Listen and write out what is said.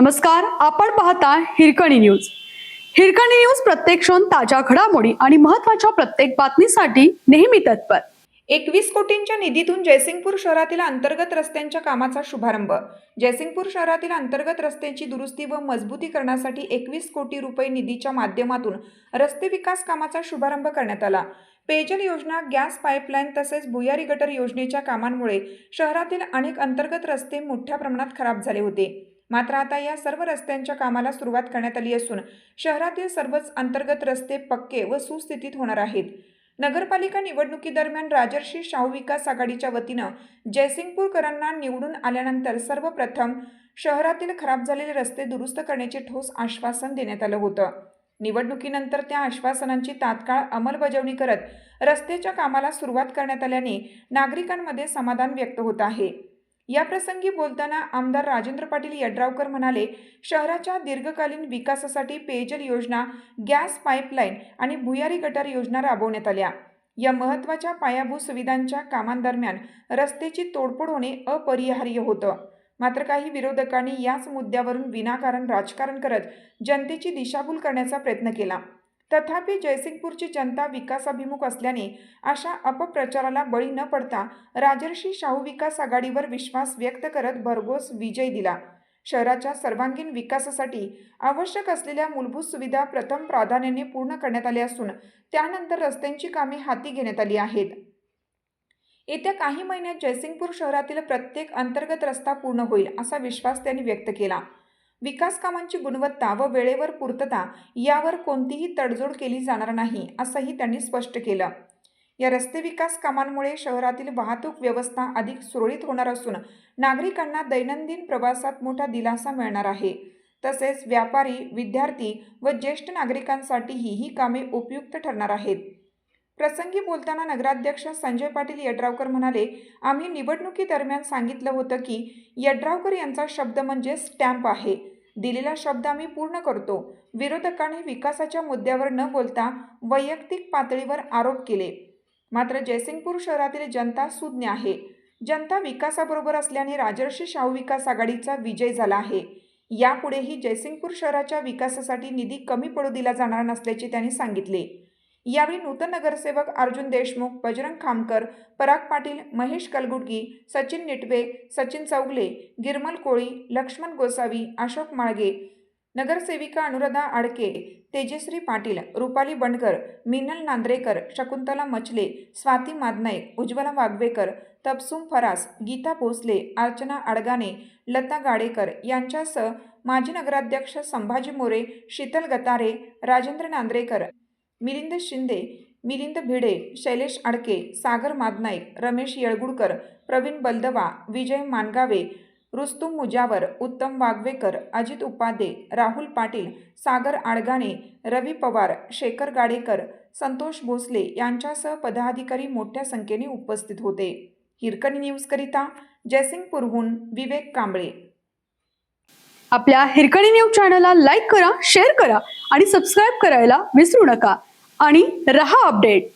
नमस्कार आपण पाहता हिरकणी न्यूज. हिरकणी न्यूज प्रत्येक क्षण ताज्या घडामोडी आणि महत्त्वाच्या प्रत्येक बातमीसाठी नेहमी तत्पर. एकवीस कोटींच्या निधीतून जयसिंगपूर शहरातील अंतर्गत रस्त्यांच्या कामाचा शुभारंभ. जयसिंगपूर शहरातील अंतर्गत रस्त्यांची दुरुस्ती व मजबूतीकरणासाठी एकवीस कोटी रुपये निधीच्या माध्यमातून रस्ते विकास कामाचा शुभारंभ करण्यात आला. पेयजल योजना गॅस पाईपलाईन तसेच भुयारी गटर योजनेच्या कामांमुळे शहरातील अनेक अंतर्गत रस्ते मोठ्या प्रमाणात खराब झाले होते. मात्र आता या सर्व रस्त्यांच्या कामाला सुरुवात करण्यात आली असून शहरातील सर्वच अंतर्गत रस्ते पक्के व सुस्थितीत होणार आहेत. नगरपालिका निवडणुकीदरम्यान राजर्षी शाहू विकास आघाडीच्या वतीनं जयसिंगपूरकरांना निवडून आल्यानंतर सर्वप्रथम शहरातील खराब झालेले रस्ते दुरुस्त करण्याचे ठोस आश्वासन देण्यात आलं होतं. निवडणुकीनंतर त्या आश्वासनांची तात्काळ अंमलबजावणी करत रस्त्याच्या कामाला सुरुवात करण्यात आल्याने नागरिकांमध्ये समाधान व्यक्त होत आहे. याप्रसंगी बोलताना आमदार राजेंद्र पाटील यड्रावकर म्हणाले शहराच्या दीर्घकालीन विकासासाठी पेयजल योजना गॅस पाईपलाईन आणि भुयारी गटार योजना राबवण्यात आल्या. या महत्त्वाच्या पायाभूत सुविधांच्या कामांदरम्यान रस्त्याची तोडफोड होणे अपरिहार्य होतं. मात्र काही विरोधकांनी याच मुद्द्यावरून विनाकारण राजकारण करत जनतेची दिशाभूल करण्याचा प्रयत्न केला. तथापि जयसिंगपूरची जनता विकासाभिमुख असल्याने अशा अपप्रचाराला बळी न पडता राजर्षी शाहू विकास आघाडीवर विश्वास व्यक्त करत भरघोस विजय दिला. शहराच्या सर्वांगीण विकासासाठी आवश्यक असलेल्या मूलभूत सुविधा प्रथम प्राधान्याने पूर्ण करण्यात आल्या असून त्यानंतर रस्त्यांची कामे हाती घेण्यात आली आहेत. येत्या काही महिन्यात जयसिंगपूर शहरातील प्रत्येक अंतर्गत रस्ता पूर्ण होईल असा विश्वास त्यांनी व्यक्त केला. विकास कामांची गुणवत्ता व वेळेवर पूर्तता यावर कोणतीही तडजोड केली जाणार नाही असंही त्यांनी स्पष्ट केलं. या रस्ते विकास कामांमुळे शहरातील वाहतूक व्यवस्था अधिक सुरळीत होणार असून नागरिकांना दैनंदिन प्रवासात मोठा दिलासा मिळणार आहे. तसेच व्यापारी विद्यार्थी व ज्येष्ठ नागरिकांसाठीही ही कामे उपयुक्त ठरणार आहेत. प्रसंगी बोलताना नगराध्यक्ष संजय पाटील यड्रावकर म्हणाले आम्ही निवडणुकीदरम्यान सांगितलं होतं की यड्रावकर यांचा शब्द म्हणजे स्टॅम्प आहे. दिलेला शब्द आम्ही पूर्ण करतो. विरोधकांनी विकासाच्या मुद्द्यावर न बोलता वैयक्तिक पातळीवर आरोप केले. मात्र जयसिंगपूर शहरातील जनता सुज्ञ आहे. जनता विकासाबरोबर असल्याने राजर्षी शाहू विकास आघाडीचा विजय झाला आहे. यापुढेही जयसिंगपूर शहराच्या विकासासाठी निधी कमी पडू दिला जाणार नसल्याचे त्यांनी सांगितले. यावेळी नूतन नगरसेवक अर्जुन देशमुख बजरंग खामकर पराग पाटील महेश कलगुटगी सचिन निटवे सचिन चौगले गिरमल कोळी लक्ष्मण गोसावी अशोक माळगे नगरसेविका अनुराधा आडके तेजश्री पाटील रुपाली बंडकर मिनल नांद्रेकर शकुंतला मचले स्वाती मादनाईक उज्ज्वला वाघवेकर तपसुम फरास गीता भोसले अर्चना अडगाणे लता गाडेकर यांच्यासह माजी नगराध्यक्ष संभाजी मोरे शीतल गतारे राजेंद्र नांद्रेकर मिलिंद शिंदे मिलिंद भिडे शैलेश आडके सागर मादनाईक रमेश येळगुडकर प्रवीण बलदवा विजय मानगावे रुस्तुम मुजावर उत्तम वागवेकर अजित उपाध्ये राहुल पाटील सागर आडगाणे रवी पवार शेखर गाडेकर संतोष भोसले यांच्यासह पदाधिकारी मोठ्या संख्येने उपस्थित होते. हिरकणी न्यूजकरिता जयसिंगपूरहून विवेक कांबळे. आपल्या हिरकणी न्यूज चॅनलला लाईक करा शेअर करा आणि सबस्क्राईब करायला विसरू नका. आणि रहा अपडेट.